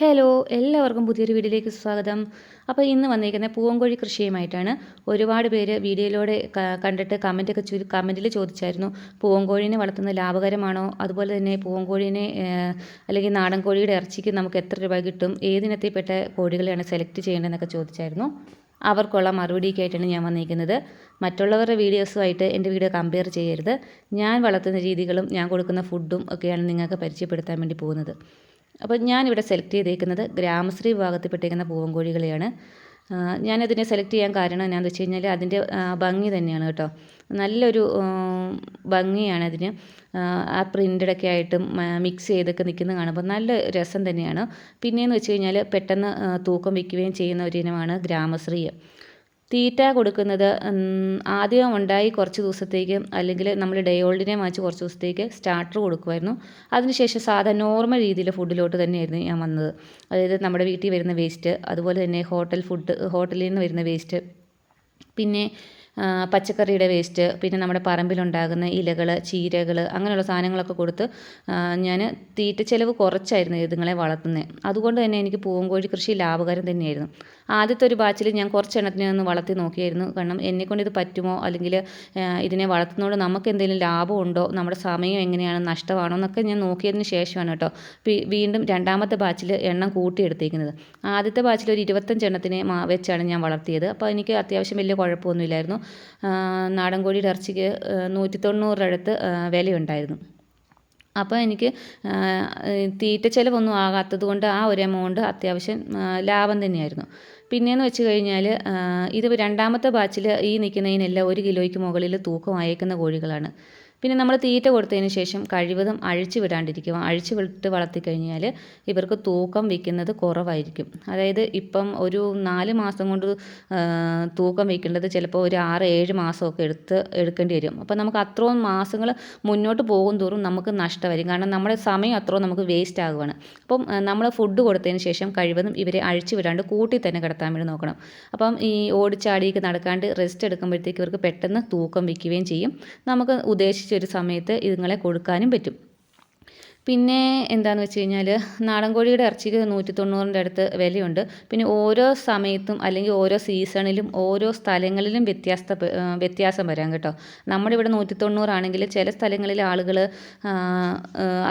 Hello എല്ലാവർക്കും പുതിയൊരു വീഡിയോയിലേക്ക് സ്വാഗതം. അപ്പോൾ ഇന്ന് വന്നിരിക്കുന്നത് പൂവൻകോഴി കൃഷിയുമായിട്ടാണ് ഒരുപാട് പേര് വീഡിയോയിലൂടെ കണ്ടിട്ട് കമന്റൊക്കെ ചു കമന്റിൽ ചോദിച്ചായിരുന്നു. പൂവൻകോഴീനെ വളർത്തുന്നത് ലാഭകരമാണോ? അതുപോലെ തന്നെ പൂവൻകോഴീനെ അല്ലെങ്കിൽ നാടൻ കോഴിയുടെ ഇറച്ചിക്ക് നമുക്ക് എത്ര രൂപ കിട്ടും? ഏതിനത്തിൽപ്പെട്ട കോഴികളെയാണ് സെലക്ട് ചെയ്യേണ്ടതെന്നൊക്കെ ചോദിച്ചായിരുന്നു. അവർക്കുള്ള മറുപടിയൊക്കെയായിട്ടാണ് ഞാൻ വന്നിരിക്കുന്നത്. മറ്റുള്ളവരുടെ വീഡിയോസുമായിട്ട് എന്റെ വീഡിയോ കമ്പയർ ചെയ്യരുത്. ഞാൻ വളർത്തുന്ന രീതികളും ഞാൻ കൊടുക്കുന്ന ഫുഡും ഒക്കെയാണ് നിങ്ങൾക്ക് പരിചയപ്പെടുത്താൻ വേണ്ടി പോകുന്നത്. അപ്പോൾ ഞാനിവിടെ സെലക്ട് ചെയ്തേക്കുന്നത് ഗ്രാമശ്രീ വിഭാഗത്തിൽപ്പെട്ടിരിക്കുന്ന പൂവൻ കോഴികളെയാണ് ഞാനതിനെ സെലക്ട് ചെയ്യാൻ കാരണം എന്നാന്ന് വെച്ച് കഴിഞ്ഞാൽ അതിന്റെ ഭംഗി തന്നെയാണ് കേട്ടോ. നല്ലൊരു ഭംഗിയാണ് അതിന്. ആ പ്രിന്റഡൊക്കെ ആയിട്ടും മിക്സ് ചെയ്തൊക്കെ നിൽക്കുന്നത് കാണുമ്പോൾ നല്ല രസം തന്നെയാണ്. പിന്നെയെന്ന് വെച്ച് കഴിഞ്ഞാൽ പെട്ടെന്ന് തൂക്കം വയ്ക്കുകയും ചെയ്യുന്ന ഒരു ഇനമാണ് ഗ്രാമശ്രീ. തീറ്റ കൊടുക്കുന്നത് ആദ്യം ഉണ്ടായി കുറച്ച് ദിവസത്തേക്ക് അല്ലെങ്കിൽ നമ്മൾ ഡേ ഓൾഡിനെ മാച്ച് കുറച്ച് ദിവസത്തേക്ക് സ്റ്റാർട്ടർ കൊടുക്കുമായിരുന്നു. അതിനുശേഷം സാധാരണ നോർമൽ രീതിയിൽ ഫുഡിലോട്ട് തന്നെയായിരുന്നു ഞാൻ വന്നത്. അതായത് നമ്മുടെ വീട്ടിൽ വരുന്ന വേസ്റ്റ് അതുപോലെ തന്നെ ഹോട്ടൽ ഫുഡ് ഹോട്ടലിൽ നിന്ന് വരുന്ന വേസ്റ്റ് പിന്നെ പച്ചക്കറിയുടെ വേസ്റ്റ് പിന്നെ നമ്മുടെ പറമ്പിലുണ്ടാകുന്ന ഇലകൾ ചീരകൾ അങ്ങനെയുള്ള സാധനങ്ങളൊക്കെ കൊടുത്ത് ഞാൻ തീറ്റ ചിലവ് കുറച്ചായിരുന്നു ഇതുങ്ങളെ വളർത്തുന്നത് അതുകൊണ്ട് തന്നെ എനിക്ക് പൂവൻകോഴി കൃഷി ലാഭകരം തന്നെയായിരുന്നു. ആദ്യത്തെ ഒരു ബാച്ചിൽ ഞാൻ കുറച്ചെണ്ണത്തിന് ഒന്ന് വളർത്തി നോക്കിയായിരുന്നു. കാരണം എന്നെക്കൊണ്ട് ഇത് പറ്റുമോ? അല്ലെങ്കിൽ ഇതിനെ വളർത്തുന്നതുകൊണ്ട് നമുക്ക് എന്തെങ്കിലും ലാഭമുണ്ടോ? നമ്മുടെ സമയം എങ്ങനെയാണ്? നഷ്ടമാണോ? എന്നൊക്കെ ഞാൻ നോക്കിയതിന് ശേഷമാണ് കേട്ടോ വീണ്ടും രണ്ടാമത്തെ ബാച്ചിൽ എണ്ണം കൂട്ടിയെടുത്തേക്കുന്നത്. ആദ്യത്തെ ബാച്ചിൽ ഒരു ഇരുപത്തഞ്ച് എണ്ണത്തിനെ വെച്ചാണ് ഞാൻ വളർത്തിയത്. അപ്പോൾ എനിക്ക് അത്യാവശ്യം വലിയ കുഴപ്പമൊന്നുമില്ലായിരുന്നു. നാടൻ കോഴിയുടെ ഇറച്ചിക്ക് നൂറ്റി തൊണ്ണൂറിനടുത്ത് വിലയുണ്ടായിരുന്നു. അപ്പോൾ എനിക്ക് തീറ്റ ചിലവൊന്നും ആകാത്തത് കൊണ്ട് ആ ഒരു എമൗണ്ട് അത്യാവശ്യം ലാഭം തന്നെയായിരുന്നു. പിന്നെയെന്ന് വെച്ച് കഴിഞ്ഞാൽ ഇത് രണ്ടാമത്തെ ബാച്ചിൽ ഈ നിൽക്കുന്നതിനെല്ലാം ഒരു കിലോയ്ക്ക് മുകളിൽ തൂക്കം അയക്കുന്ന കോഴികളാണ്. പിന്നെ നമ്മൾ തീറ്റ കൊടുത്തതിന് ശേഷം കഴിവതും അഴിച്ചു വിടാണ്ടിരിക്കുക. അഴിച്ചു വിട്ട് വളർത്തി കഴിഞ്ഞാൽ ഇവർക്ക് തൂക്കം വയ്ക്കുന്നത് കുറവായിരിക്കും. അതായത് ഇപ്പം ഒരു നാല് മാസം കൊണ്ട് തൂക്കം വയ്ക്കേണ്ടത് ചിലപ്പോൾ ഒരു ആറ് ഏഴ് മാസമൊക്കെ എടുത്ത് എടുക്കേണ്ടി വരും. അപ്പോൾ നമുക്ക് അത്രയും മാസങ്ങൾ മുന്നോട്ട് പോകും തോറും നമുക്ക് നഷ്ടമായിരിക്കും. കാരണം നമ്മുടെ സമയം അത്രയും നമുക്ക് വേസ്റ്റ് ആകുവാണ്. അപ്പം നമ്മൾ ഫുഡ് കൊടുത്തതിന് ശേഷം കഴിവതും ഇവരെ അഴിച്ചു വിടാണ്ട് കൂട്ടി തന്നെ കിടത്താൻ വേണ്ടി നോക്കണം. അപ്പം ഈ ഓടിച്ചാടിയൊക്കെ നടക്കാണ്ട് റെസ്റ്റ് എടുക്കുമ്പോഴത്തേക്ക് ഇവർക്ക് പെട്ടെന്ന് തൂക്കം വയ്ക്കുകയും ചെയ്യും. നമുക്ക് ഉദ്ദേശിച്ച ഒരു സമയത്ത് ഇതുങ്ങളെ കൊടുക്കാനും പറ്റും. പിന്നെ എന്താണെന്ന് വെച്ച് കഴിഞ്ഞാൽ നാടൻ കോഴിയുടെ ഇറച്ചിക്ക് നൂറ്റി തൊണ്ണൂറിന്റെ അടുത്ത് വിലയുണ്ട്. പിന്നെ ഓരോ സമയത്തും അല്ലെങ്കിൽ ഓരോ സീസണിലും ഓരോ സ്ഥലങ്ങളിലും വ്യത്യാസ വ്യത്യാസം വരാം കേട്ടോ. നമ്മുടെ ഇവിടെ നൂറ്റി തൊണ്ണൂറാണെങ്കിൽ ചില സ്ഥലങ്ങളിൽ ആളുകൾ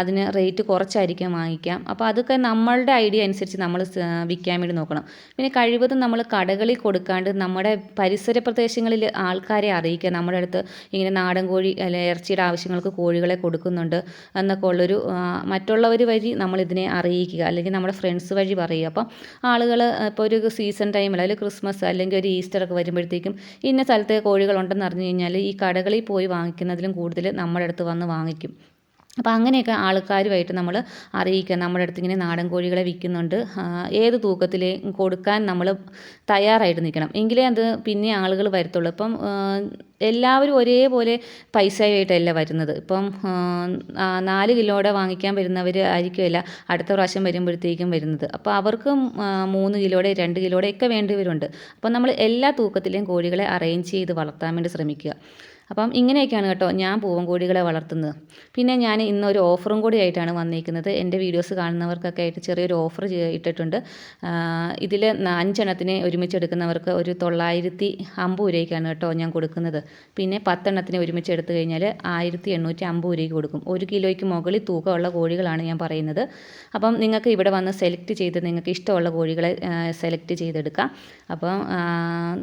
അതിന് റേറ്റ് കുറച്ചായിരിക്കാം വാങ്ങിക്കാം. അപ്പോൾ അതൊക്കെ നമ്മളുടെ ഐഡിയ അനുസരിച്ച് നമ്മൾ വിൽക്കാൻ വേണ്ടി നോക്കണം. പിന്നെ കഴിവതും നമ്മൾ കടകളിൽ കൊടുക്കാണ്ട് നമ്മുടെ പരിസര പ്രദേശങ്ങളിൽ ആൾക്കാരെ അറിയിക്കുക. നമ്മുടെ അടുത്ത് ഇങ്ങനെ നാടൻ കോഴി അല്ലെ ഇറച്ചിയുടെ ആവശ്യങ്ങൾക്ക് കോഴികളെ കൊടുക്കുന്നുണ്ട് എന്നൊക്കെ ഉള്ളൊരു മറ്റുള്ളവർ വഴി നമ്മളിതിനെ അറിയിക്കുക അല്ലെങ്കിൽ നമ്മുടെ ഫ്രണ്ട്സ് വഴി പറയുക. അപ്പം ആളുകൾ ഇപ്പോൾ ഒരു സീസൺ ടൈമിൽ അല്ലെങ്കിൽ ക്രിസ്മസ് അല്ലെങ്കിൽ ഒരു ഈസ്റ്റർ ഒക്കെ വരുമ്പോഴത്തേക്കും ഇന്ന സ്ഥലത്തെ കോഴികളുണ്ടെന്ന് അറിഞ്ഞു കഴിഞ്ഞാൽ ഈ കടകളിൽ പോയി വാങ്ങിക്കുന്നതിലും കൂടുതൽ നമ്മുടെ അടുത്ത് വന്ന് വാങ്ങിക്കും. അപ്പോൾ അങ്ങനെയൊക്കെ ആൾക്കാരുമായിട്ട് നമ്മൾ അറിയിക്കുക. നമ്മുടെ അടുത്ത് ഇങ്ങനെ നാടൻ കോഴികളെ വിൽക്കുന്നുണ്ട്. ഏത് തൂക്കത്തിൽ കൊടുക്കാൻ നമ്മൾ തയ്യാറായിട്ട് നിൽക്കണം. എങ്കിലേ അത് പിന്നെ ആളുകൾ വരത്തുള്ളൂ. ഇപ്പം എല്ലാവരും ഒരേപോലെ പൈസയായിട്ടല്ല വരുന്നത്. ഇപ്പം നാല് കിലോയുടെ വാങ്ങിക്കാൻ വരുന്നവർ ആയിരിക്കുമല്ല അടുത്ത പ്രാവശ്യം വരുമ്പോഴത്തേക്കും വരുന്നത്. അപ്പോൾ അവർക്ക് മൂന്ന് കിലോയുടെ രണ്ട് കിലോയുടെ ഒക്കെ വേണ്ടിവരുണ്ട്. അപ്പം നമ്മൾ എല്ലാ തൂക്കത്തിലെയും കോഴികളെ അറേഞ്ച് ചെയ്ത് വളർത്താൻ വേണ്ടി ശ്രമിക്കുക. അപ്പം ഇങ്ങനെയൊക്കെയാണ് കേട്ടോ ഞാൻ പൂവൻ കോഴികളെ വളർത്തുന്നത്. പിന്നെ ഞാൻ ഇന്നൊരു ഓഫറും കൂടി ആയിട്ടാണ് വന്നിരിക്കുന്നത് എന്റെ വീഡിയോസ് കാണുന്നവർക്കൊക്കെ ആയിട്ട് ചെറിയൊരു ഓഫർ ഇട്ടിട്ടുണ്ട്. ഇതിൽ അഞ്ചെണ്ണത്തിന് ഒരുമിച്ച് എടുക്കുന്നവർക്ക് ഒരു തൊള്ളായിരത്തി അമ്പത് രൂപയ്ക്കാണ് കേട്ടോ ഞാൻ കൊടുക്കുന്നത്. പിന്നെ പത്തെണ്ണത്തിന് ഒരുമിച്ച് എടുത്തു കഴിഞ്ഞാൽ ആയിരത്തി എണ്ണൂറ്റി അമ്പത് രൂപയ്ക്ക് കൊടുക്കും. ഒരു കിലോയ്ക്ക് മുകളിൽ തൂക്കമുള്ള കോഴികളാണ് ഞാൻ പറയുന്നത്. അപ്പം നിങ്ങൾക്ക് ഇവിടെ വന്ന് സെലക്ട് ചെയ്ത് നിങ്ങൾക്ക് ഇഷ്ടമുള്ള കോഴികളെ സെലക്ട് ചെയ്തെടുക്കാം. അപ്പം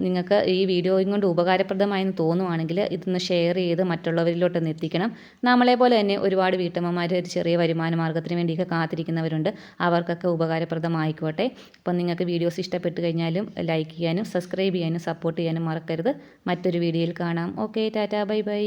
നിങ്ങൾക്ക് ഈ വീഡിയോയും കൊണ്ട് ഉപകാരപ്രദമായെന്ന് തോന്നുവാണെങ്കിൽ ഇതൊന്ന് ഷെയർ ചെയ്ത് മറ്റുള്ളവരിലോട്ടൊന്ന് എത്തിക്കണം. നമ്മളെ പോലെ തന്നെ ഒരുപാട് വീട്ടമ്മമാർ ഒരു ചെറിയ വരുമാന മാർഗത്തിന് വേണ്ടിയൊക്കെ കാത്തിരിക്കുന്നവരുണ്ട്. അവർക്കൊക്കെ ഉപകാരപ്രദമായിക്കോട്ടെ. അപ്പം നിങ്ങൾക്ക് വീഡിയോസ് ഇഷ്ടപ്പെട്ട് കഴിഞ്ഞാലും ലൈക്ക് ചെയ്യാനും സബ്സ്ക്രൈബ് ചെയ്യാനും സപ്പോർട്ട് ചെയ്യാനും മറക്കരുത്. മറ്റൊരു വീഡിയോയിൽ കാണാം. Okay tata bye bye